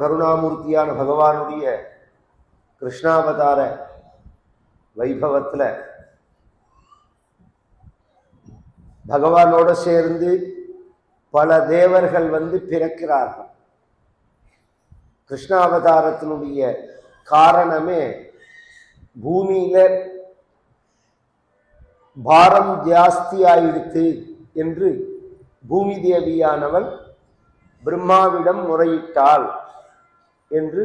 கருணாமூர்த்தியான பகவானுடைய கிருஷ்ணாவதார வைபவத்தில் பகவானோட சேர்ந்து பல தேவர்கள் வந்து பிறக்கிறார்கள். கிருஷ்ணாவதாரத்தினுடைய காரணமே பூமியில பாரம் ஜாஸ்தியாயிடுத்து என்று பூமி தேவியானவள் பிரம்மாவிடம் முறையிட்டாள். என்று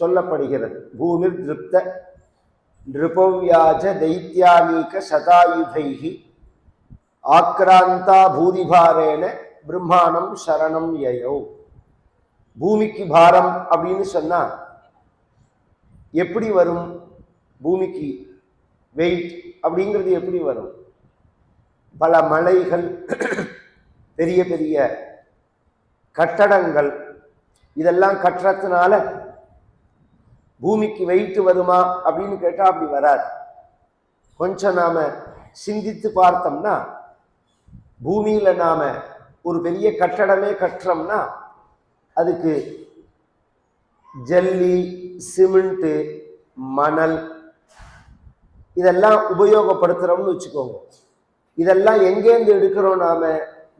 சொல்லப்படுகிறது. பூமி திருப்த நிருபவ்யாஜ தைத்தியானீக சதாயுதைகி ஆக்ராந்தா பூதிபாரேன பிரம்மாணம் சரணம் யயோ. பூமிக்கு பாரம் அப்படின்னு சொன்னால் எப்படி வரும்? பூமிக்கு வெயிட் அப்படிங்கிறது எப்படி வரும்? பல மலைகள் பெரிய பெரிய கட்டடங்கள் இதெல்லாம் கட்டுறதுனால பூமிக்கு வெயிட்டு வருமா அப்படின்னு கேட்டால் அப்படி வராது. கொஞ்சம் நாம் சிந்தித்து பார்த்தோம்னா பூமியில் நாம் ஒரு பெரிய கட்டடமே கட்டுறோம்னா அதுக்கு ஜல்லி சிமெண்ட்டு மணல் இதெல்லாம் உபயோகப்படுத்துகிறோம்னு வச்சுக்கோங்க. இதெல்லாம் எங்கேருந்து எடுக்கிறோம் நாம்?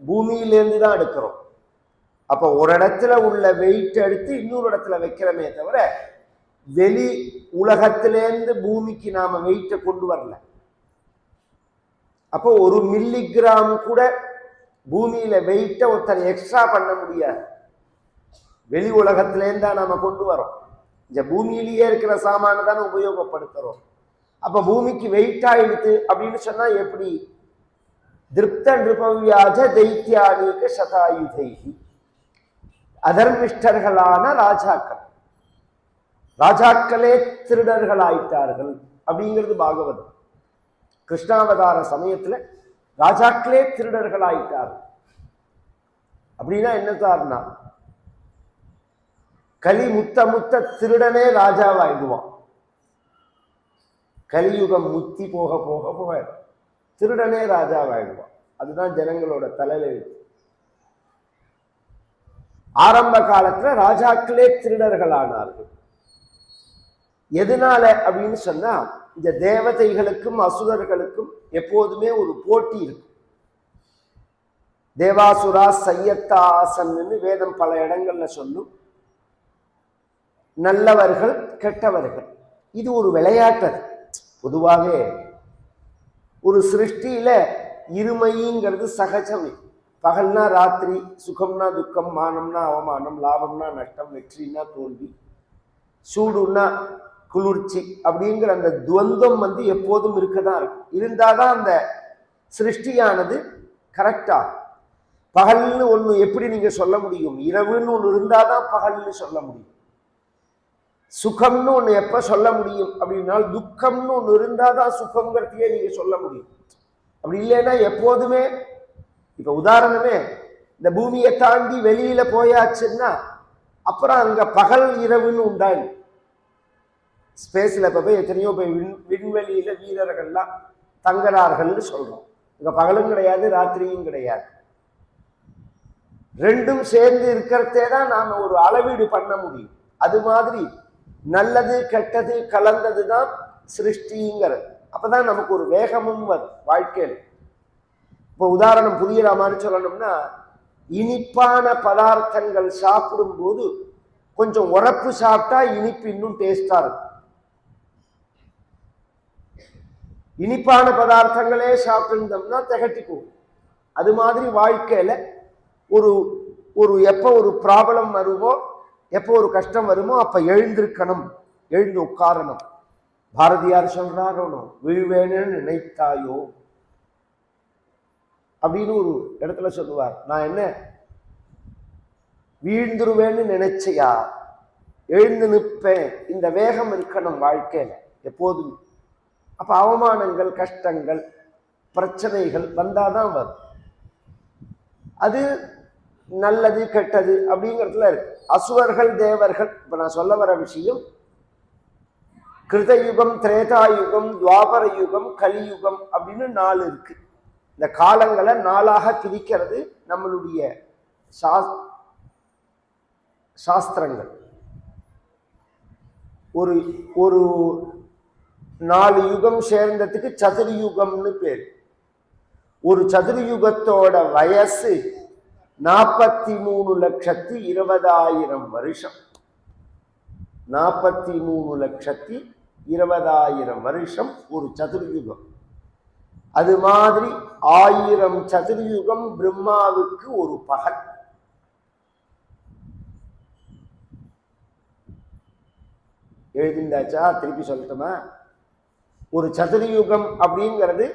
பூமியிலேருந்து தான் எடுக்கிறோம். அப்போ ஒரு இடத்துல உள்ள வெயிட் எடுத்து இன்னொரு இடத்துல வைக்கிறோமே தவிர வெளி உலகத்திலேருந்து பூமிக்கு நாம வெயிட்டை கொண்டு வரல. அப்போ ஒரு மில்லிகிராம் கூட பூமியில வெயிட்டை ஒருத்தர் எக்ஸ்ட்ரா பண்ண முடியாது. வெளி உலகத்திலேருந்து தான் நாம கொண்டு வரோம் இந்த பூமியிலேயே இருக்கிற சாமானை தானே உபயோகப்படுத்துறோம். அப்ப பூமிக்கு வெயிட் ஆயிடுது அப்படின்னு சொன்னா எப்படி? திருப்த நிருபவியாஜ தைத்தியானீக சதாயுதைகி அதர்மிஷ்டர்களான ராஜாக்கள். ராஜாக்களே திருடர்களாயிட்டார்கள் அப்படிங்கிறது பாகவதம். கிருஷ்ணாவதார சமயத்துல ராஜாக்களே திருடர்களாயிட்டார்கள் அப்படின்னா என்ன சார்னா கலி முத்த முத்த திருடனே ராஜாவாயிடுவான். கலியுகம் முத்தி போக போக போக திருடனே ராஜாவாயிடுவான். அதுதான் ஜனங்களோட தலையெழுத்து. ஆரம்ப காலத்துல ராஜாக்களே திருடர்களானார்கள். எதனால அப்படின்னு சொன்னா இந்த தேவதைகளுக்கும் அசுரர்களுக்கும் எப்போதுமே ஒரு போட்டி இருக்கு தேவாசுரா சையத்தாசன்னு வேதம் பல இடங்கள்ல சொல்லும். நல்லவர்கள் கெட்டவர்கள். இது ஒரு விளையாட்டு அது. பொதுவாகவே ஒரு சிருஷ்டியில இருமைங்கிறது சகஜமே. பகல்னா ராத்திரி சுகம்னா துக்கம் மானம்னா அவமானம் லாபம்னா நஷ்டம் வெற்றினா தோல்வி சூடுன்னா குளிர்ச்சி அப்படிங்கிற அந்த துவந்தம் வந்து எப்போதும் இருக்க தான் இருக்கும். இருந்தாதான் அந்த சிருஷ்டியானது கரெக்டாக பகல்னு ஒன்று எப்படி நீங்கள் சொல்ல முடியும்? இரவுன்னு ஒன்று இருந்தால் தான் பகல்னு சொல்ல முடியும். சுகம்னு ஒன்று எப்போ சொல்ல முடியும்? அப்படின்னால் துக்கம்னு ஒன்று இருந்தால் தான் சுகங்கிறதையே நீங்கள் சொல்ல முடியும். அப்படி இல்லைன்னா எப்போதுமே இப்ப உதாரணமே இந்த பூமியை தாண்டி வெளியில போயாச்சுன்னா அப்புறம் அங்க பகல் இரவுன்னு உண்டாயிரு ஸ்பேஸ்ல இப்ப போய் எத்தனையோ போய் விண் விண்வெளியில வீரர்கள்லாம் தங்குறார்கள்னு சொல்றோம். இங்க பகலும் கிடையாது ராத்திரியும் கிடையாது. ரெண்டும் சேர்ந்து இருக்கிறதே தான் நாம ஒரு அளவீடு பண்ண முடியும். அது மாதிரி நல்லது கெட்டது கலந்தது தான் சிருஷ்டிங்கிறது. அப்பதான் நமக்கு ஒரு வேகமும் வரும் வாழ்க்கையில். இப்போ உதாரணம் புரியுற மாதிரி சொல்லணும்னா இனிப்பான பதார்த்தங்கள் சாப்பிடும்போது கொஞ்சம் உரப்பு சாப்பிட்டா இனிப்பு இன்னும் டேஸ்டா இருக்கும். இனிப்பான பதார்த்தங்களே சாப்பிட்டுருந்தோம்னா திகட்டிக்கும் அது மாதிரி வாழ்க்கையில ஒரு ஒரு எப்போ ஒரு ப்ராப்ளம் வருமோ எப்போ ஒரு கஷ்டம் வருமோ அப்ப எழுந்திருக்கணும் எழுந்து உட்காரணும். பாரதியார் சொல்றாரோ விழுவேணும்னு நினைத்தாயோ? அப்படின்னு ஒரு இடத்துல சொல்லுவார். நான் என்ன? வீழ்ந்துருவேன்னு நினைச்சியா? எழுந்து நிற்பேன். இந்த வேகம் இருக்கணும் வாழ்க்கையில் எப்போதும். அப்போ அவமானங்கள் கஷ்டங்கள் பிரச்சனைகள் வந்தாதான் வரும். அது நல்லது கெட்டது அப்படிங்கிறதுல இருக்கு. அசுவர்கள் தேவர்கள் இப்போ நான் சொல்ல வர விஷயம் கிருதயுகம் திரேதாயுகம் துவாபர யுகம் கலியுகம் அப்படின்னு நாலு இருக்கு. இந்த காலங்களை நாளாக பிரிக்கிறது நம்மளுடைய சா சாஸ்திரங்கள். ஒரு ஒரு நாலு யுகம் சேர்ந்ததுக்கு சதுர்யுகம்னு பேர். ஒரு சதுர்யுகத்தோட வயசு நாற்பத்தி மூணு லட்சத்தி இருபதாயிரம் வருஷம். நாற்பத்தி மூணு லட்சத்தி இருபதாயிரம் வருஷம் ஒரு சதுர்யுகம். அது மாதிரி ஆயிரம் சதுர்யுகம் பிரம்மாவுக்கு ஒரு பகல். எழுதிண்டாச்சா திருப்பி சொல்லட்டுமா? ஒரு சதுர்யுகம் அப்படிங்கிறது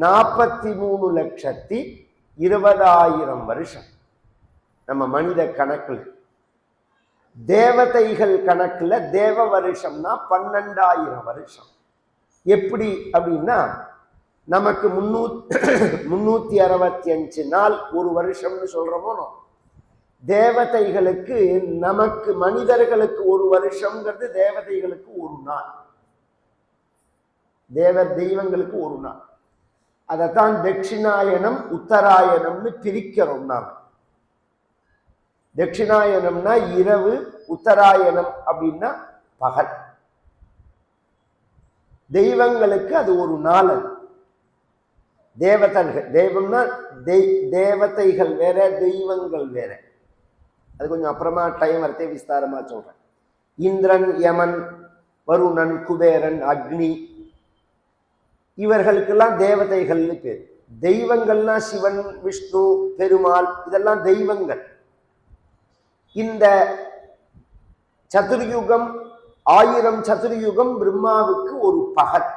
நாற்பத்தி மூணு லட்சத்தி இருபதாயிரம் வருஷம். நம்ம மனித கணக்கில். தேவதைகள் கணக்கில் தேவ வருஷம்னா பன்னெண்டாயிரம் வருஷம். எப்படி அப்படின்னா நமக்கு முன்னூத் முன்னூத்தி அறுபத்தி அஞ்சு நாள் ஒரு வருஷம்னு சொல்றோமோ? தேவதைகளுக்கு நமக்கு மனிதர்களுக்கு ஒரு வருஷம்ங்கிறது தேவதைகளுக்கு ஒரு நாள். தேவ தெய்வங்களுக்கு ஒரு நாள். அதைத்தான் தட்சிணாயனம் உத்தராயணம்னு பிரிக்கிறோம் நாம். தட்சிணாயனம்னா இரவு உத்தராயணம் அப்படின்னா பகல். தெய்வங்களுக்கு அது ஒரு நாள் அது. தேவதன்கள் தெய்வம்னா தெய் தேவதைகள் வேற தெய்வங்கள் வேற. அது கொஞ்சம் அப்புறமா டைம் வரத்தே விஸ்தாரமாக சொல்கிறேன் இந்திரன் யமன் வருணன் குபேரன் அக்னி இவர்களுக்கெல்லாம் தேவதைகள்னு பேர் தெய்வங்கள்னா சிவன் விஷ்ணு பெருமாள் இதெல்லாம் தெய்வங்கள். இந்த சதுர்யுகம் ஆயிரம் சதுர்யுகம் பிரம்மாவுக்கு ஒரு பகல்.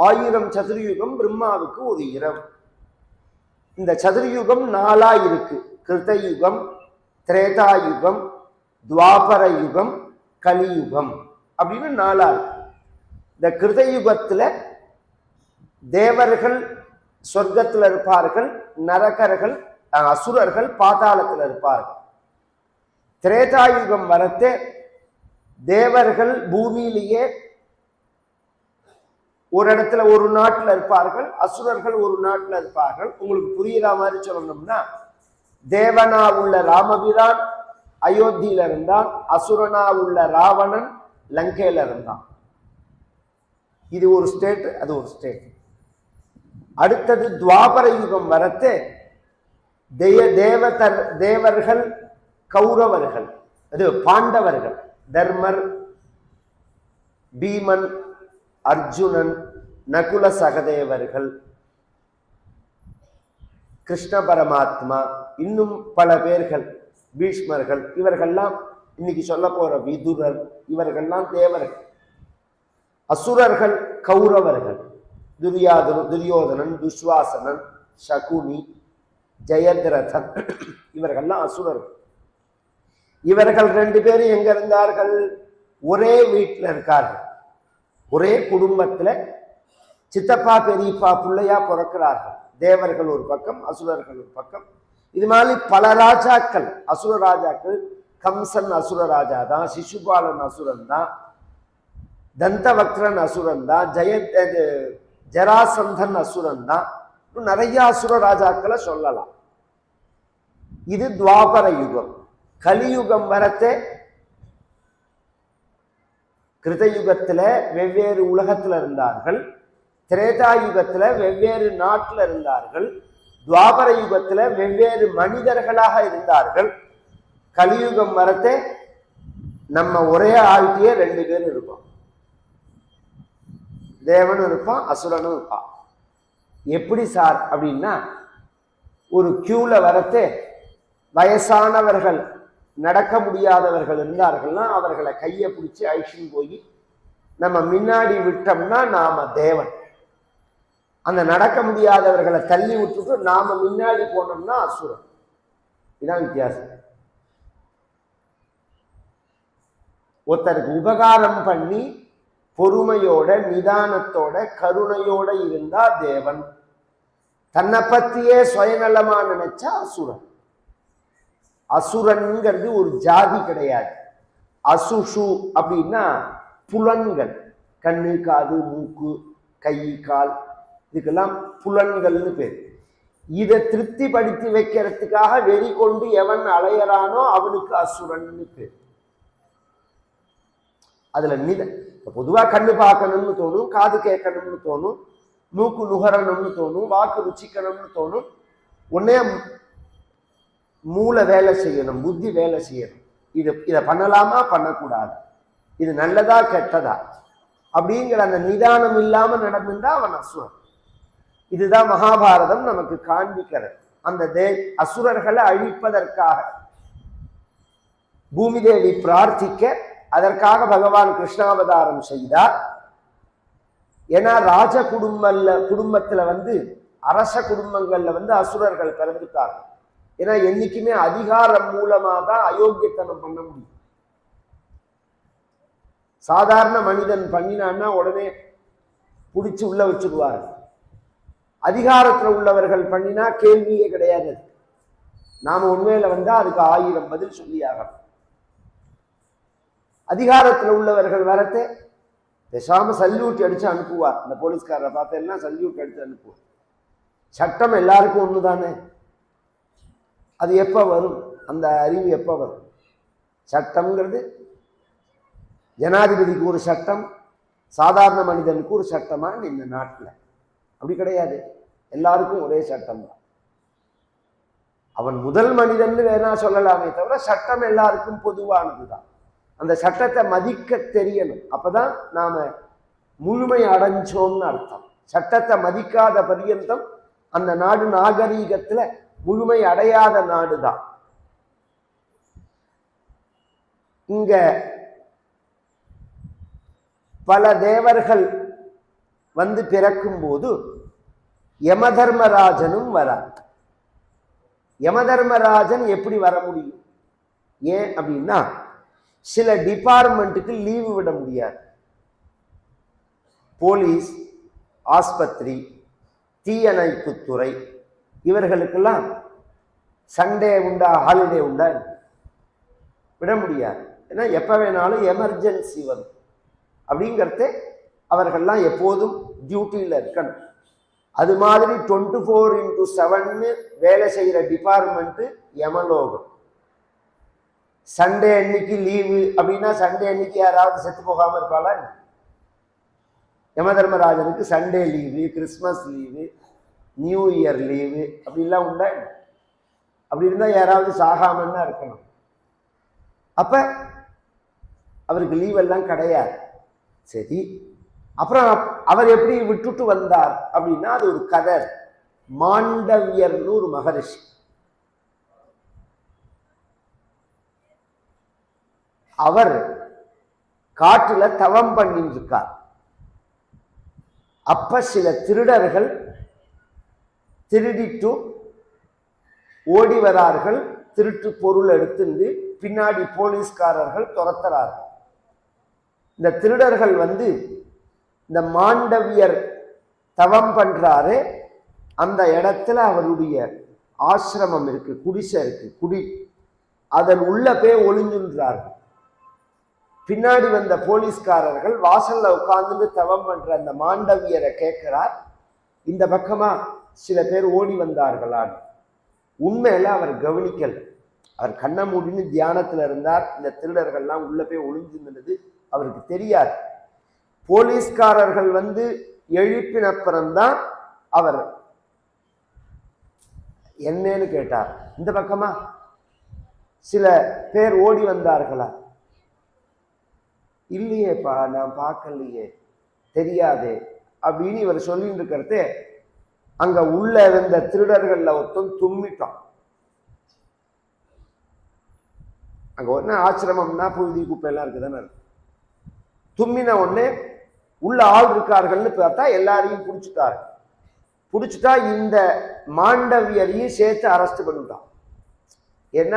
ஆயிரம் சதுர்யுகம் பிரம்மாவுக்கு ஒரு இரவு இந்த சதுர்யுகம் நாளா இருக்கு கிருத்தயுகம் திரேதாயுகம் துவாபர யுகம் கலியுகம் அப்படின்னு நாளா இருக்கு இந்த கிருதயுகத்துல தேவர்கள் சொர்க்கத்தில் இருப்பார்கள் நரகர்கள் அசுரர்கள் பாதாளத்தில் இருப்பார்கள். திரேதாயுகம் வரத்தே தேவர்கள் பூமியிலேயே ஒரு இடத்துல ஒரு நாட்டில் இருப்பார்கள் அசுரர்கள் ஒரு நாட்டில் இருப்பார்கள். உங்களுக்கு புரியுற மாதிரி சொல்லணும்னா தேவனா உள்ள ராமபிரான் அயோத்தியில இருந்தான் அசுரனா உள்ள ராவணன் லங்கையில இருந்தான். இது ஒரு ஸ்டேட் அது ஒரு ஸ்டேட் அடுத்தது துவாபர யுகம் வரத்து தெய தேவதர் தேவர்கள் கௌரவர்கள் அது பாண்டவர்கள் தர்மர் பீமன் அர்ஜுனன் நகுல சகதேவர்கள் கிருஷ்ண பரமாத்மா இன்னும் பல பேர்கள் பீஷ்மர்கள் இவர்கள்லாம் இன்னைக்கு சொல்ல போற விதுரர் இவர்கள்லாம் தேவர்கள். அசுரர்கள் கௌரவர்கள். துரியாதனு துரியோதனன் துஷ்வாசனன் சகுனி ஜெயதிரதன் இவர்கள்லாம் அசுரர்கள். இவர்கள் ரெண்டு பேரும் எங்க இருந்தார்கள்? ஒரே வீட்டில் இருக்கார்கள். ஒரே குடும்பத்தில் சித்தப்பா பெரியப்பா பிள்ளையா பிறக்கிறார்கள். தேவர்கள் ஒரு பக்கம் அசுரர்கள் ஒரு பக்கம். இது மாதிரி பல ராஜாக்கள் அசுர ராஜாக்கள் கம்சன் அசுர ராஜா தான் சிசுபாலன் அசுரன் தான் தந்தவக்ரன் அசுரன் தான் ஜெய ஜராசந்தன் அசுரன் தான். நிறைய அசுர ராஜாக்களை சொல்லலாம். இது துவாபர யுகம். கலியுகம் வரத்தே கிருதயுகத்தில் வெவ்வேறு உலகத்தில் இருந்தார்கள். திரேதா யுகத்துல வெவ்வேறு நாட்டில் இருந்தார்கள். துவாபர யுகத்தில் வெவ்வேறு மனிதர்களாக இருந்தார்கள். கலியுகம் வரத்தே நம்ம ஒரே ஆழ்த்தியே ரெண்டு பேர் இருப்போம். தேவனும் இருப்பான் அசுரனும் இருப்பான். எப்படி சார்? அப்படின்னா ஒரு கியூல வரத்தே வயசானவர்கள் நடக்க முடியாதவர்கள் இருந்தார்கள்னா அவர்களை கையை பிடிச்சி அழிச்சுன்னு போய் நம்ம முன்னாடி விட்டோம்னா நாம தேவன். அந்த நடக்க முடியாதவர்களை தள்ளி விட்டுட்டு நாம முன்னாடி போனோம்னா அசுரன். இதான் வித்தியாசம். ஒருத்தருக்கு உபகாரம் பண்ணி பொறுமையோட நிதானத்தோட கருணையோட இருந்தா தேவன். தன்னை பத்தியே சுயநலமா நினைச்சா அசுரன். அசுரன்ங்கிறது ஒரு ஜாதி கிடையாது. அசுஷு அப்படின்னா புலன்கள். கண்ணு காது மூக்கு கை கால் இதுக்கெல்லாம் புலன்கள்னு பேர். இதை திருப்திப்படுத்தி வைக்கிறதுக்காக வெறி கொண்டு எவன் அலையறானோ அவனுக்கு அசுரன்னு பேர். அதுல நித பொதுவாக கண்ணு பார்க்கணும்னு தோணும் காது கேட்கணும்னு தோணும் மூக்கு நுகரணும்னு தோணும் வாக்கு ருச்சிக்கணும்னு தோணும் உடனே மூளை வேலை செய்யணும் புத்தி வேலை செய்யணும். இது இதை பண்ணலாமா? பண்ணக்கூடாது. இது நல்லதா கெட்டதா? அப்படிங்கிற அந்த நிதானம் இல்லாம நடந்துட்டா அவன் அசுரன். இதுதான் மகாபாரதம் நமக்கு காண்பிக்கிறது. அந்த தே அசுரர்களை அழிப்பதற்காக. பூமி தேவி பிரார்த்திக்க அதற்காக பகவான் கிருஷ்ணாவதாரம் செய்தார். ஏன்னா ராஜ குடும்பல்ல குடும்பத்துல வந்து அரச குடும்பங்கள்ல வந்து அசுரர்கள் பிறந்துட்டார்கள். ஏன்னா என்னைக்குமே அதிகாரம் மூலமா தான் அயோக்கியத்தனம் பண்ண முடியும். சாதாரண மனிதன் பண்ணினான்னா உடனே பிடிச்சி உள்ள வச்சுக்குவார் அதிகாரத்தில் உள்ளவர்கள் பண்ணினா கேள்வியே கிடையாது. நாம உண்மையில வந்தா அதுக்கு ஆயிரம் பதில் சொல்லி ஆகணும் அதிகாரத்தில் உள்ளவர்கள் வரத்தே பேசாம சல்யூட் அடிச்சு அனுப்புவார். இந்த போலீஸ்காரரை பார்த்தேன்னா சல்யூட் அடிச்சு அனுப்புவார். சட்டம் எல்லாருக்கும் ஒன்று தானே அது எப்போ வரும்? அந்த அறிவு எப்போ வரும்? சட்டம்ங்கிறது ஜனாதிபதிக்கு ஒரு சட்டம் சாதாரண மனிதனுக்கு ஒரு சட்டமா இந்த நாட்டில். அப்படி கிடையாது. எல்லாருக்கும் ஒரே சட்டம் தான். அவன் முதல் மனிதன் வேணா சொல்லலாமே தவிர சட்டம் எல்லாருக்கும் பொதுவானது தான். அந்த சட்டத்தை மதிக்க தெரியணும். அப்பதான் நாம முழுமை அடைஞ்சோம்னு அர்த்தம். சட்டத்தை மதிக்காத பரியந்தம் அந்த நாடு நாகரீகத்துல முழுமை அடையாத நாடு தான் இங்க பல தேவர்கள் வந்து பிறக்கும் போது யமதர்மராஜனும் வரார். யமதர்மராஜன் எப்படி வர முடியும்? ஏன் அப்படின்னா சில டிபார்ட்மெண்ட்டுக்கு லீவு விட முடியாது. போலீஸ் ஆஸ்பத்திரி தீயணைப்புத்துறை இவர்களுக்கெல்லாம் சண்டே உண்டா ஹாலிடே உண்டா விட முடியாது. ஏன்னா எப்போ வேணாலும் எமர்ஜென்சி வரும். அப்படிங்கிறத அவர்கள்லாம் எப்போதும் டியூட்டியில் இருக்கணும். அது மாதிரி டுவெண்ட்டி ஃபோர் இன்டூ செவன்னு வேலை செய்கிற டிபார்ட்மெண்ட்டு யமலோகம் சண்டே அன்னைக்கு லீவு அப்படின்னா சண்டே அன்னைக்கு யாராவது செத்து போகாமல் இருப்பாளா? யமதர்மராஜனுக்கு Sunday leave Christmas leave new year leave அப்படிலாம் உண்டா? அப்படி இருந்தால் யாராவது சாகாமன்னா இருக்கணும். அப்போ அவருக்கு லீவ் எல்லாம் கிடையாது. சரி. அப்புறம் அவர் எப்படி விட்டுட்டு வந்தார் அப்படின்னா அது ஒரு கதர் மாண்டவியர்னு ஒரு மகரிஷி. அவர் காட்டுல தவம் பண்ணிட்டு இருக்கார். அப்ப சில திருடர்கள் திருடிட்டு ஓடி வரார்கள் திருட்டு பொருள் எடுத்துட்டு பின்னாடி போலீஸ்காரர்கள் துரத்துறார்கள். இந்த திருடர்கள் வந்து இந்த மாண்டவியர் தவம் பண்றாரு. அந்த இடத்துல அவருடைய ஆசிரமம் இருக்கு குடிசை இருக்கு குடி. அதன் உள்ள போய் ஒளிஞ்சுன்றார்கள். பின்னாடி வந்த போலீஸ்காரர்கள் வாசல்ல உட்கார்ந்து தவம் பண்ற அந்த மாண்டவியரை கேட்கிறார். இந்த பக்கமா சில பேர் ஓடி வந்தார்களான் உண்மையில அவர் கவனிக்கல். அவர் கண்ணை மூடின்னு தியானத்துல இருந்தார். இந்த திருடர்கள்லாம் உள்ள போய் ஒளிஞ்சிருந்தது அவருக்கு தெரியாது. போலீஸ்காரர்கள் வந்து எழுப்பினப்புறம்தான் அவர் என்னன்னு கேட்டார். இந்த பக்கமா? சில பேர் ஓடி வந்தார்களா? இல்லையேப்பா நான் பார்க்கலையே. தெரியாதே. அப்படின்னு இவர் சொல்லிட்டு இருக்கிறதே அங்க உள்ள இருந்த திருடர்கள்ல ஒருத்தன் தும்மிட்டான். அங்க ஒன்று ஆசிரமம்னா புழுதி குப்பையெல்லாம் இருக்குதானே இருக்கு தும்மின உடனே உள்ள ஆள் இருக்கார்கள்னு பார்த்தா எல்லாரையும் பிடிச்சிட்டாரு. பிடிச்சிட்டா இந்த மாண்டவியரையும் சேர்த்து அரெஸ்ட் பண்ணிட்டான். என்ன?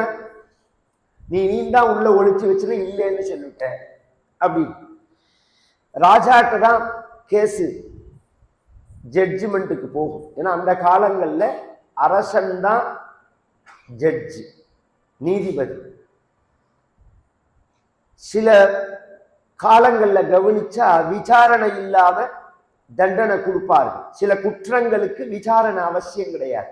நீ நீ தான் உள்ள ஒழிச்சு வச்சுன்னு இல்லைன்னு சொல்லிட்ட. அப்படின்னு ராஜாட்ட தான் கேஸு. ஜட்ஜ்மெண்ட்டுக்கு போகும். ஏன்னா அந்த காலங்களில் அரசன் தான் ஜட்ஜு நீதிபதி. சில காலங்களில் கவனிச்சா விசாரணை இல்லாம தண்டனை கொடுப்பார்கள். சில குற்றங்களுக்கு விசாரணை அவசியம் கிடையாது.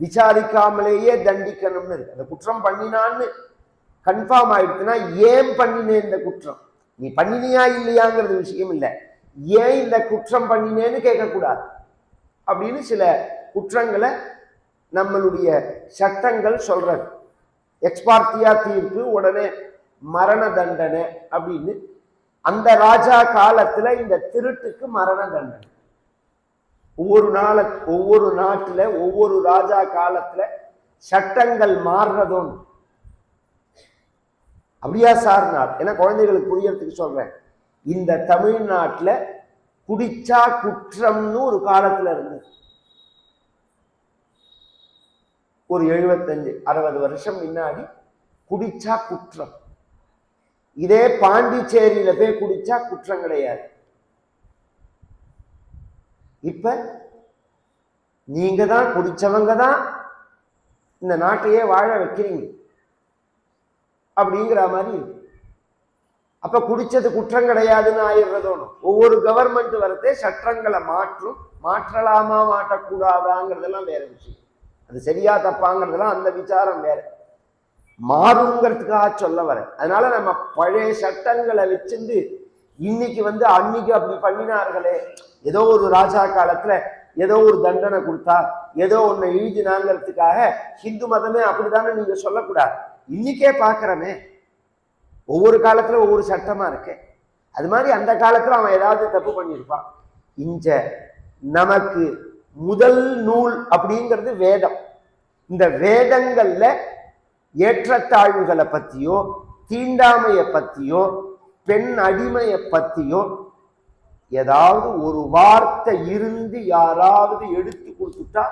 விசாரிக்காமலேயே தண்டிக்கணும்னு இருக்கு. அந்த குற்றம் பண்ணினான்னு கன்ஃபார்ம் ஆயிடுச்சுன்னா ஏன் பண்ணினேன் இந்த குற்றம்? நீ பண்ணினியா இல்லையாங்கிறது விஷயம் இல்லை. ஏன் இந்த குற்றம் பண்ணினேன்னு கேட்கக்கூடாது. அப்படின்னு சில குற்றங்களை நம்மளுடைய சட்டங்கள் சொல்றது. எக்ஸ்பார்த்தியா தீர்ப்பு உடனே மரண தண்டனை அப்படின்னு. அந்த ராஜா காலத்துல இந்த திருட்டுக்கு மரண தண்டனை. ஒவ்வொரு நாள ஒவ்வொரு நாட்டுல ஒவ்வொரு ராஜா காலத்துல சட்டங்கள் மாறுறதும் அப்படியா சார் நான்? ஏன்னா குழந்தைகளுக்கு புரியறதுக்கு சொல்றேன். இந்த தமிழ்நாட்டில் குடிச்சா குற்றம்னு ஒரு காலத்துல இருந்தது. ஒரு எழுபத்தஞ்சு அறுபது வருஷம் முன்னாடி குடிச்சா குற்றம். இதே பாண்டிச்சேரியில போய் குடிச்சா குற்றம் கிடையாது. இப்ப நீங்க தான் குடிச்சவங்க தான் இந்த நாட்டையே வாழ வைக்கிறீங்க. அப்படிங்கிற மாதிரி இருக்கு. அப்ப குடிச்சது குற்றம் கிடையாதுன்னு ஆயிடுறதோனும் ஒவ்வொரு கவர்மெண்ட் வரதே சட்டங்களை மாற்றும் மாற்றலாமா மாட்டக்கூடாதாங்கிறதெல்லாம் வேற விஷயம். அது சரியா தப்பாங்கிறதெல்லாம் அந்த விசாரம் வேற. மாறுங்கிறதுக்காக சொல்ல வரேன். அதனால நம்ம பழைய சட்டங்களை வச்சிருந்து இன்னைக்கு வந்து அன்னைக்கு அப்படி பண்ணினார்களே. ஏதோ ஒரு ராஜா காலத்துல ஏதோ ஒரு தண்டனை கொடுத்தா ஏதோ ஒன்று எழுதினாங்கிறதுக்காக ஹிந்து மதமே அப்படித்தானே நீங்க சொல்லக்கூடாது. இன்னைக்கே பார்க்கறமே. ஒவ்வொரு காலத்துல ஒவ்வொரு சட்டமா இருக்கு. அது மாதிரி அந்த காலத்துல அவன் ஏதாவது தப்பு பண்ணியிருப்பான். இஞ்ச நமக்கு முதல் நூல் அப்படிங்கிறது வேதம். இந்த வேதங்கள்ல ஏற்றத்தாழ்வுகளை பத்தியோ தீண்டாமையை பத்தியோ பெண் அடிமையை பத்தியோ ஏதாவது ஒரு வார்த்தை இருந்து யாராவது எடுத்து கொடுத்துட்டா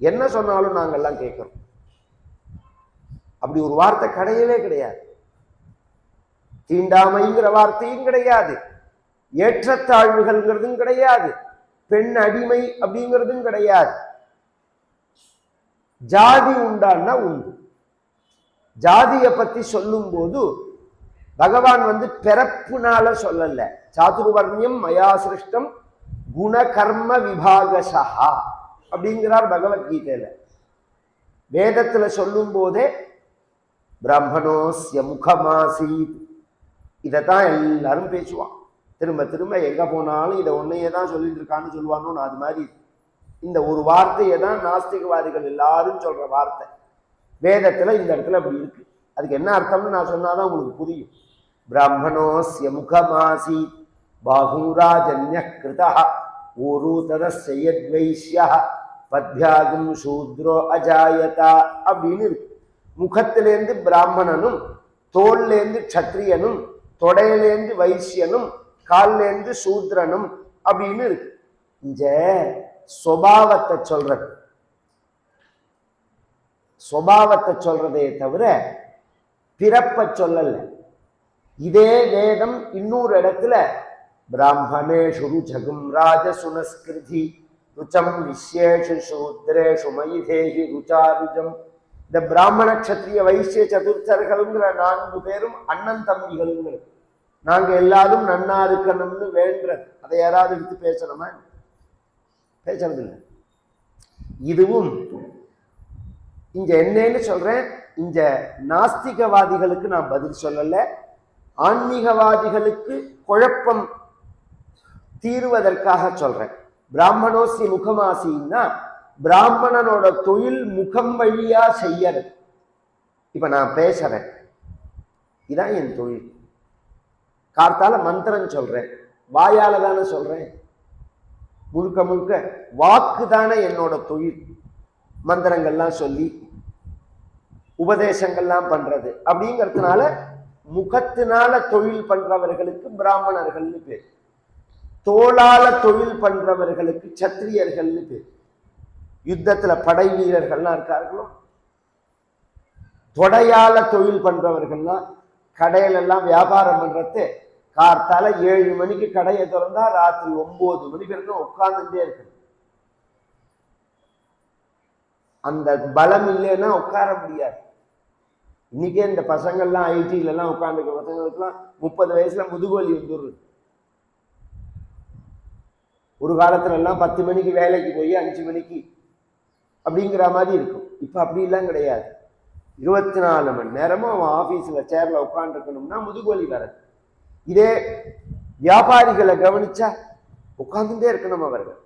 என்ன சொன்னாலும் நாங்கள்லாம் கேட்குறோம். அப்படி ஒரு வார்த்தை கிடையவே கிடையாது. தீண்டாமைங்கிற வார்த்தையும் கிடையாது. ஏற்றத்தாழ்வுகள்ங்கிறதும் கிடையாது. பெண் அடிமை அப்படிங்கிறதும் கிடையாது. ஜாதி உண்டான்னா உண்டு. ஜாதியை பத்தி சொல்லும்போது பகவான் வந்து பிறப்புனால சொல்லல. சாதுர்வர்ணியம் மயா சிருஷ்டம் குண கர்ம விபாகசா அப்படிங்கிறார் பகவத்கீதையில. வேதத்துல சொல்லும் போதே பிரம்மணோஸ்ய முகமாசீத். இதைத்தான் எல்லாரும் பேசுவான். திரும்ப திரும்ப எங்கே போனாலும் இதை ஒன்றையே தான் சொல்லிட்டு இருக்கான்னு சொல்லுவானோன்னு அது மாதிரி இந்த ஒரு வார்த்தையை தான் நாஸ்திகவாதிகள் எல்லாரும் சொல்கிற வார்த்தை. வேதத்தில் இந்த இடத்துல அப்படி இருக்கு. அதுக்கு என்ன அர்த்தம்னு நான் சொன்னாதான் உங்களுக்கு புரியும். பிராமணோஸ்ய முகமாசி பாகூராஜன்ய கிருதா. ஊரு ததஸ்யத்வைஷ்ய பத்யாகும் சூத்ரோ அஜாயதா. அப்படின்னு இருக்கு. முகத்திலேருந்து பிராமணனும் தோல்லேருந்து சத்திரியனும் தொடையிலேருந்து வைசியனும் கால்லேருந்து சூத்ரனும் அப்படின்னு இருக்கு. இந்த சுபாவத்தை சொல்றது. சுபாவத்தை சொல்றதே தவிர பிறப்ப சொல்லல. இதே வேதம் இன்னொரு இடத்துல பிராமணேஷு ருச்சகும் ராஜசுனஸ்கிருதி ருச்சம் விசேஷு சூத்ரேஷு மைதேகி ருச்சாருஜம் இந்த பிராமண கத்திரிய வைசிய சதுர்த்தர்கள்ங்கிற நான்கு பேரும் அண்ணன் தம்பிகள்ங்கிறது நாங்க எல்லாரும் நன்னா இருக்கணும்னு வேண்டது அதை யாராவது எடுத்து பேசணுமா? பேசுறது இல்லை இதுவும் இங்க என்னன்னு சொல்றேன். இந்த நாஸ்திகவாதிகளுக்கு நான் பதில் சொல்லல. ஆன்மீகவாதிகளுக்கு குழப்பம் தீருவதற்காக சொல்றேன். பிராமணோசி முகமாசின்னா பிராமணனோட தொழில் முகம் வழியா செய்யறது. இப்ப நான் பேசுறேன். இதான் என் தொழில். கார்த்தால மந்திரம் சொல்றேன். வாயால தானே சொல்றேன். முழுக்க முழுக்க வாக்கு தானே என்னோட தொழில். மந்திரங்கள்லாம் சொல்லி உபதேசங்கள்லாம் பண்றது. அப்படிங்கிறதுனால முகத்தினால தொழில் பண்றவர்களுக்கு பிராமணர்கள்னு பேர். தோளால தொழில் பண்றவர்களுக்கு சத்திரியர்கள்னு பேர். யுத்தத்தில் படை வீரர்கள்லாம் இருக்கார்களோ? தொடையால தொழில் பண்ணுறவர்கள்லாம் கடையிலெல்லாம் வியாபாரம் பண்ணுறது கார்த்தால ஏழு மணிக்கு கடையை திறந்தா ராத்திரி ஒன்பது மணி வரைக்கும் உட்கார்ந்துட்டே இருக்கு அந்த பலம் இல்லைன்னா உட்கார முடியாது. இன்னைக்கே இந்த பசங்கள்லாம் ஐடில எல்லாம் உட்காந்துருக்க பசங்களுக்குலாம் முப்பது வயசுல முதுகோலி வந்துடுது ஒரு காலத்துல எல்லாம் பத்து மணிக்கு வேலைக்கு போய் அஞ்சு மணிக்கு அப்படிங்கிற மாதிரி இருக்கும். இப்ப அப்படிலாம் கிடையாது. இருபத்தி நாலு மணி நேரமும் அவன் ஆஃபீஸில் சேரில் உட்காந்துருக்கணும்னா முதுகுவலி வராது. இதே வியாபாரிகளை கவனிச்சா உட்கார்ந்துட்டே இருக்கணும் அவர்கள்.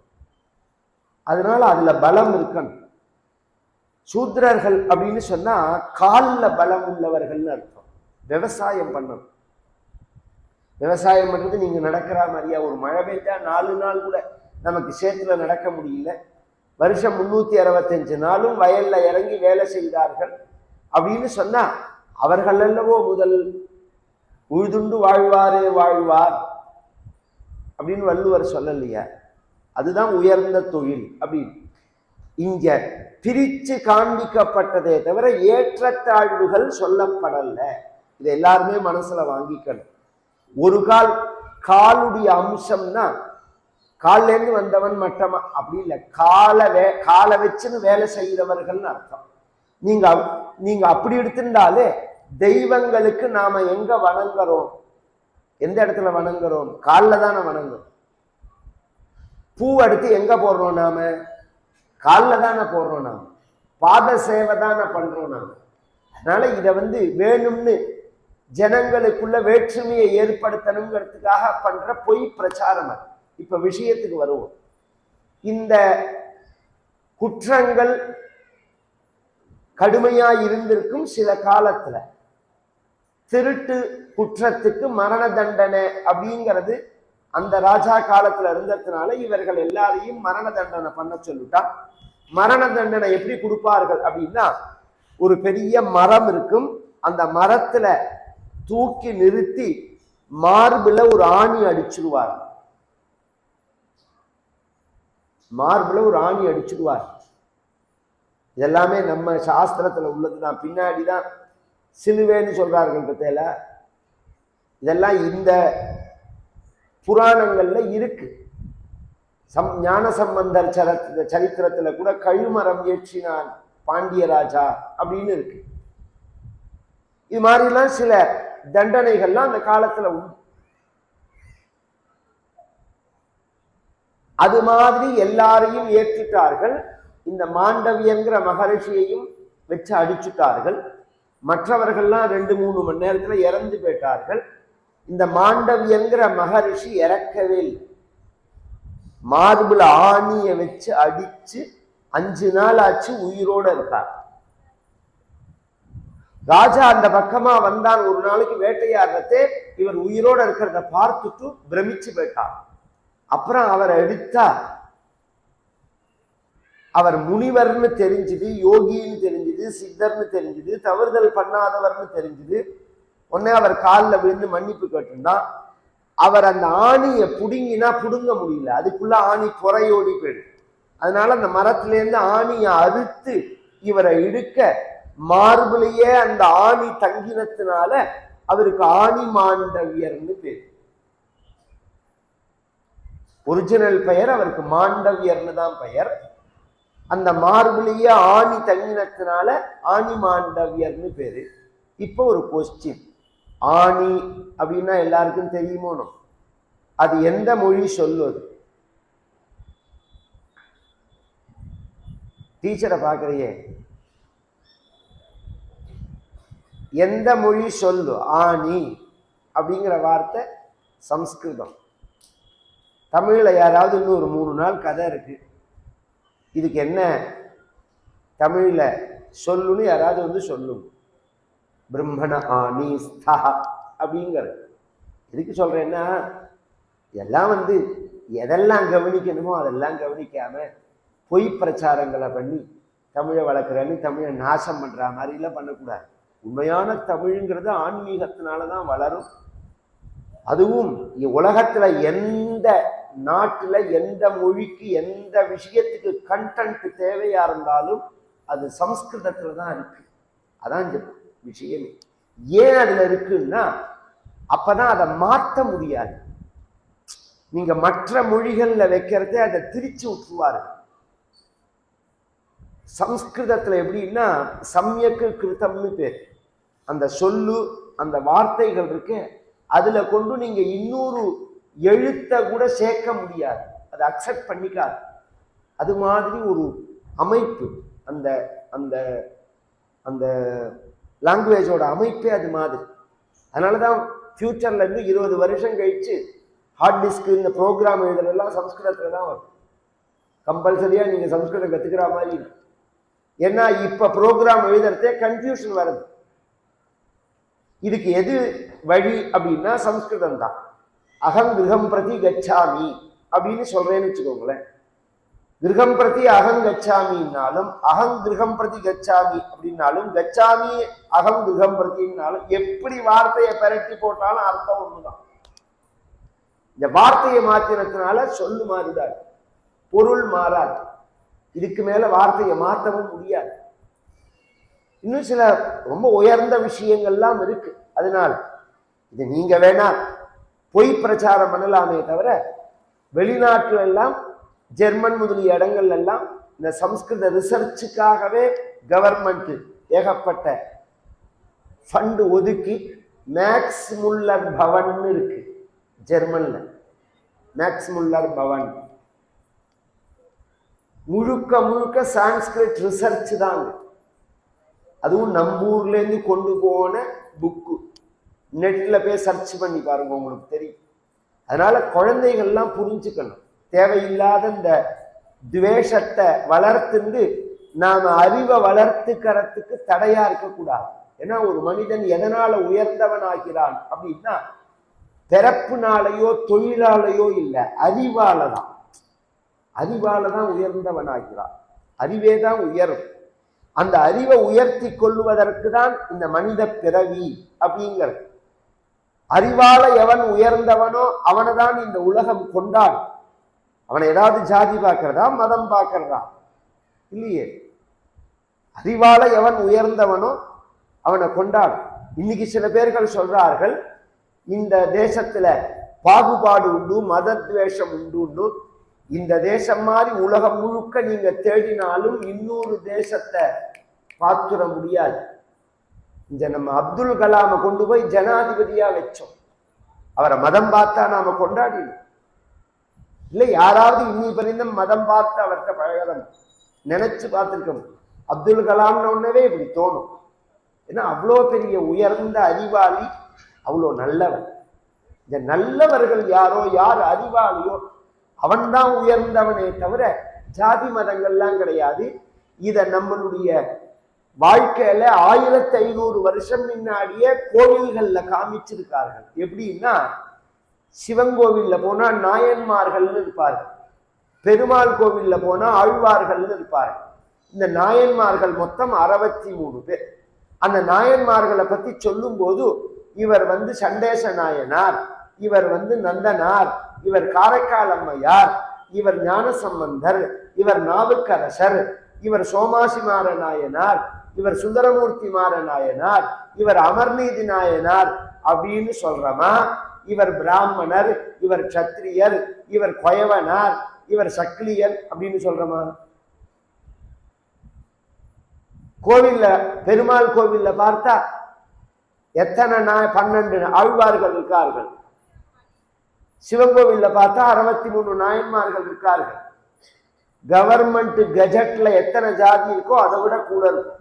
அதனால அதுல பலம் இருக்கணும். சூத்திரர்கள் அப்படின்னு சொன்னா காலில் பலம் உள்ளவர்கள்னு அர்த்தம். விவசாயம் பண்ணணும். விவசாயம் பண்றது நீங்க நடக்கிற மாதிரியா? ஒரு மழை பெய்தா நாலு நாள் கூட நமக்கு சேத்துல நடக்க முடியல. வருஷம் முன்னூத்தி அறுபத்தஞ்சு நாளும் வயல்ல இறங்கி வேலை செய்தார்கள். அப்படின்னு சொன்னா அவர்கள் அல்லவோ முதல் உழுதுண்டு வாழ்வாரே வாழ்வார் அப்படின்னு வள்ளுவர் சொல்லலையா. அதுதான் உயர்ந்த தொழில் அப்படின்னு. இங்க பிரிச்சு காண்பிக்கப்பட்டதே தவிர ஏற்றத்தாழ்வுகள் சொல்லப்படல. இது எல்லாருமே மனசுல வாங்கிக்கணும். ஒரு கால் காலுடைய அம்சம்னா கால்லேருந்து வந்தவன் மட்டமா? அப்படி இல்லை. காலை வே காலை வச்சுன்னு வேலை செய்கிறவர்கள்னு அர்த்தம். நீங்க அப்- நீங்க அப்படி எடுத்திருந்தாலே தெய்வங்களுக்கு நாம எங்க வணங்குறோம்? எந்த இடத்துல வணங்குறோம்? காலில் தானே வணங்குறோம். பூ எடுத்து எங்க போடுறோம் நாம? காலில் தானே போடுறோம் நாம. பாத சேவை தானே பண்றோம் நாம. அதனால இதை வந்து வேணும்னு ஜனங்களுக்குள்ள வேற்றுமையை ஏற்படுத்தணுங்கிறதுக்காக பண்ற பொய் பிரச்சாரம் அது. இப்ப விஷயத்துக்கு வருவோம். இந்த குற்றங்கள் கடுமையா இருந்திருக்கும் சில காலத்துல. திருட்டு குற்றத்துக்கு மரண தண்டனை அப்படிங்கிறது அந்த ராஜா காலத்துல இருந்ததுனால இவர்கள் எல்லாரையும் மரண தண்டனை பண்ண சொல்லிட்டா மரண தண்டனை எப்படி கொடுப்பார்கள் அப்படின்னா ஒரு பெரிய மரம் இருக்கும். அந்த மரத்துல தூக்கி நிறுத்தி மார்புல ஒரு ஆணி அடிச்சிருவார்கள் மார்பில் ஒரு ஆணி அடிச்சிடுவார். இதெல்லாமே நம்ம சாஸ்திரத்தில் உள்ளது தான் பின்னாடி தான் சிலுவேன்னு சொல்கிறார்கள் பத்தையில் இதெல்லாம் இந்த புராணங்கள்ல இருக்கு. சம் ஞான சம்பந்தர் சரத் சரித்திரத்தில் கூட கழுமரம் ஏற்றினான் பாண்டியராஜா அப்படின்னு இருக்கு. இது மாதிரிலாம் சில தண்டனைகள்லாம் அந்த காலத்தில் உண்டு. அது மாதிரி எல்லாரையும் ஏற்றுட்டார்கள். இந்த மாண்டவியங்கிற மகரிஷியையும் வச்சு அடிச்சுட்டார்கள். மற்றவர்கள்லாம் ரெண்டு மூணு மணி நேரத்துல இறந்து போயிட்டார்கள். இந்த மாண்டவியங்கிற மகரிஷி இறக்கவே இல்லை. மார்புல வச்சு அடிச்சு அஞ்சு நாள் ஆச்சு உயிரோட இருக்கார். ராஜா அந்த பக்கமா வந்தான். ஒரு நாளைக்கு வேட்டையாடுறதே இவர் உயிரோட இருக்கிறத பார்த்துட்டு பிரமிச்சு போயிட்டார். அப்புறம் அவரை எடுத்தா அவர் முனிவர்னு தெரிஞ்சுது யோகின்னு தெரிஞ்சுது சித்தர்னு தெரிஞ்சுது தவறுதல் பண்ணாதவர்னு தெரிஞ்சுது. உடனே அவர் காலில் விழுந்து மன்னிப்பு கேட்டிருந்தான் அவர் அந்த ஆணியை புடுங்கினா புடுங்க முடியல. அதுக்குள்ள ஆணி புறையோடி போயிடும் அதனால அந்த மரத்திலேருந்து ஆணியை அறுத்து இவரை இழுக்க மார்பிலேயே அந்த ஆணி தங்கினத்தினால அவருக்கு ஆணி மாண்டவியர்னு பேர். ஒரிஜினல் பெயர் அவருக்கு மாண்டவியர்னு தான் பெயர். அந்த மார்பிலேயே ஆணி தங்கினத்தினால ஆணி மாண்டவியர்னு பேரு. இப்போ ஒரு கொஸ்டின் ஆணி அப்படின்னா எல்லாருக்கும் தெரியுமோனோ. அது எந்த மொழி சொல்லுது டீச்சரை பார்க்குறியே. எந்த மொழி சொல்லு ஆணி அப்படிங்கிற வார்த்தை சம்ஸ்கிருதம். தமிழில் யாராவது இன்னும் ஒரு மூணு நாள் கதை இருக்குது இதுக்கு என்ன? தமிழில் சொல்லுன்னு யாராவது வந்து சொல்லும். பிரம்மண ஆணி ஸ்தா அப்படிங்கிறது. எதுக்கு சொல்கிறேன்னா எல்லாம் வந்து எதெல்லாம் கவனிக்கணுமோ அதெல்லாம் கவனிக்காம பொய் பிரச்சாரங்களை பண்ணி தமிழை வளர்க்குறேன்னு தமிழை நாசம் பண்ணுற மாதிரிலாம் பண்ணக்கூடாது. உண்மையான தமிழுங்கிறது ஆன்மீகத்தினால தான் வளரும். அதுவும் உலகத்தில் எந்த நாட்டில் எந்த மொழிக்கு எந்த விஷயத்துக்கு கண்டென்ட் தேவையா இருந்தாலும் அது சம்ஸ்கிருதத்தில் தான் இருக்கு. அதான் இந்த விஷயமே. ஏன் அதில் இருக்குன்னா அப்பதான் அதை மாற்ற முடியாது. நீங்க மற்ற மொழிகளில் வைக்கிறதே அதை திரிச்சு விட்டுருவாரு. சம்ஸ்கிருதத்தில் எப்படின்னா சம்யக்கு கிருத்தம்னு பேர். அந்த சொல்லு அந்த வார்த்தைகள் இருக்கு அதில் கொண்டு நீங்கள் இன்னொரு எழுத்தை கூட சேர்க்க முடியாது. அதை அக்செப்ட் பண்ணிக்காது. அது மாதிரி ஒரு அமைப்பு. அந்த அந்த அந்த லாங்குவேஜோட அமைப்பே அது மாதிரி. அதனால தான் ஃப்யூச்சர்லேருந்து இருபது வருஷம் கழிச்சு ஹார்ட் டிஸ்க்கு இந்த ப்ரோக்ராம் எழுதுறதெல்லாம் சம்ஸ்கிருதத்தில் தான் வரும். கம்பல்சரியாக நீங்கள் சம்ஸ்கிருதம் கற்றுக்கிற மாதிரி ஏன்னா இப்போ ப்ரோக்ராம் எழுதுறதே கன்ஃபியூஷன் வருது. இதுக்கு எது வழி அப்படின்னா சம்ஸ்கிருதம் தான். அகம் கிரகம் பிரதி கச்சாமி அப்படின்னு சொல்றேன்னு வச்சுக்கோங்களேன். கிரகம் பிரதி அகம் கச்சாமின்னாலும் அகம் கிரகம் பிரதி கச்சாமி அப்படின்னாலும் கச்சாமி அகம் கிரகம் பிரதினாலும் எப்படி வார்த்தையை பெரட்டி போட்டாலும் அர்த்தம் ஒண்ணுதான். இந்த வார்த்தையை மாத்தினதுனால சொல்லு மாறுதாது. பொருள் மாறாது. இதுக்கு மேல வார்த்தையை மாற்றவும் முடியாது. இன்னும் சில ரொம்ப உயர்ந்த விஷயங்கள்லாம் இருக்கு. அதனால் இது நீங்க வேணா பொய் பிரச்சாரம் பண்ணலாமே தவிர வெளிநாட்டில் எல்லாம் ஜெர்மன் முதலிய இடங்கள்ல எல்லாம் இந்த சம்ஸ்கிருத ரிசர்ச்சுக்காகவே கவர்மெண்ட் ஏகப்பட்ட ஃபண்டு ஒதுக்கி மேக்ஸ் முல்லர் பவன் இருக்கு ஜெர்மன்ல. மேக்ஸ் முல்லர் பவன் முழுக்க முழுக்க சான்ஸ்கிரிட் ரிசர்ச் தாங்க. அதுவும் நம்ம ஊர்லேருந்து கொண்டு போன புக்கு நெட்டில் போய் சர்ச் பண்ணி பாருங்க உங்களுக்கு தெரியும். அதனால குழந்தைகள்லாம் புரிஞ்சுக்கணும். தேவையில்லாத இந்த துவேஷத்தை வளர்த்துண்டு நாம் அறிவை வளர்த்துக்கிறதுக்கு தடையா இருக்கக்கூடாது. ஏன்னா ஒரு மனிதன் எதனால உயர்ந்தவன் ஆகிறான் அப்படின்னா பிறப்புனாலேயோ தொழிலாலேயோ இல்லை அறிவால தான் அறிவால தான் உயர்ந்தவன் ஆகிறான் அறிவே தான் உயரும். அந்த அறிவை உயர்த்தி கொள்வதற்கு தான் இந்த மனித பிறவி அப்படிங்கிறது. அறிவால எவன் உயர்ந்தவனோ அவனை தான் இந்த உலகம் கொண்டாடும் அவனை ஏதாவது ஜாதி பார்க்கிறதா மதம் பார்க்கிறதா? இல்லையே. அறிவால எவன் உயர்ந்தவனோ அவனை கொண்டாடும் இன்னைக்கு சில பேர்கள் சொல்றார்கள் இந்த தேசத்துல பாகுபாடு உண்டு மதத்வேஷம் உண்டு. இந்த தேசம் மாதிரி உலகம் முழுக்க நீங்க தேடினாலும் இன்னொரு தேசத்தை பார்த்துட முடியாது. இந்த நம்ம அப்துல் கலாமை கொண்டு போய் ஜனாதிபதியாக வச்சோம். அவரை மதம் பார்த்தா நாம கொண்டாடினோம். இல்லை யாராவது இன்னி பரிந்தம் மதம் பார்த்து அவர்கிட்ட பழகலாம். நினைச்சு பார்த்துருக்கோம் அப்துல் கலாம்னு ஒன்னவே இப்படி தோணும். ஏன்னா அவ்வளோ பெரிய உயர்ந்த அறிவாளி அவ்வளோ நல்லவன். இந்த நல்லவர்கள் யாரோ யார் அறிவாளியோ அவன்தான் உயர்ந்தவனே தவிர ஜாதி மதங்கள்லாம் கிடையாது. இதை நம்மளுடைய வாழ்க்கையில ஆயிரத்தி ஐநூறு வருஷம் முன்னாடியே கோவில்கள்ல காமிச்சிருக்கார்கள். எப்படின்னா சிவங்கோவில்ல போனா நாயன்மார்கள்னு இருப்பார்கள். பெருமாள் கோவில்ல போனா ஆழ்வார்கள்னு இருப்பார்கள். இந்த நாயன்மார்கள் மொத்தம் அறுபத்தி மூணு பேர். அந்த நாயன்மார்களை பத்தி சொல்லும்போது இவர் வந்து சண்டேச நாயனார் இவர் வந்து நந்தனார் இவர் காரைக்கால் அம்மையார் இவர் ஞானசம்பந்தர் இவர் நாவுக்கரசர் இவர் சோமாசிமார நாயனார் இவர் சுந்தரமூர்த்தி மாற நாயனார் இவர் அமர்நீதி நாயனார் அப்படின்னு சொல்றமா? இவர் பிராமணர் இவர் சத்திரியர் இவர் கொயவனார் இவர் சக்லியர் அப்படின்னு சொல்றமா? கோவில்ல பெருமாள் கோவில்ல பார்த்தா எத்தனை நாய் பன்னெண்டு ஆழ்வார்கள் இருக்கார்கள். சிவன் கோவில்ல பார்த்தா அறுபத்தி மூணு நாயன்மார்கள் இருக்கார்கள். கவர்மெண்ட் கெஜெட்ல எத்தனை ஜாதி இருக்கோ அதை விட கூட இருக்கும்.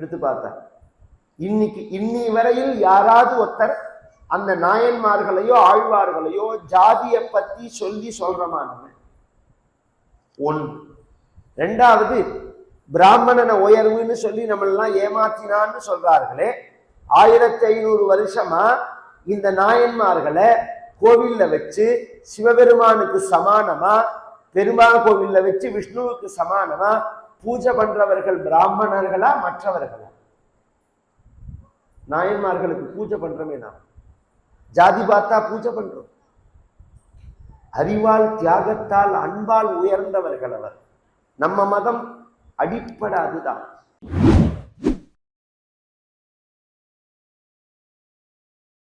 எடுத்து பார்த்தேன். இன்னைக்கு இன்னி வரையில் யாராவது ஒருத்தர் அந்த நாயன்மார்களையோ ஆழ்வார்களையோ ஜாதியை பத்தி சொல்லி சொல்றமான நம்ம ஒன்று ரெண்டாவது பிராமணனை உயர்வுன்னு சொல்லி நம்மளெல்லாம் ஏமாத்தினான்னு சொல்றார்களே ஆயிரத்தி ஐநூறு வருஷமா இந்த நாயன்மார்களை கோவில்ல வச்சு சிவபெருமானுக்கு சமானமா பெருமாள் கோவில்ல வச்சு விஷ்ணுவுக்கு சமானமா பூஜை பண்றவர்கள் பிராமணர்களா மற்றவர்களா? நாயன்மார்களுக்கு பூஜை பண்றோமே நாம். ஜாதி பார்த்தா பூஜை பண்றோம். அறிவால் தியாகத்தால் அன்பால் உயர்ந்தவர்கள் அவர். நம்ம மதம் அடிப்படை அதுதான்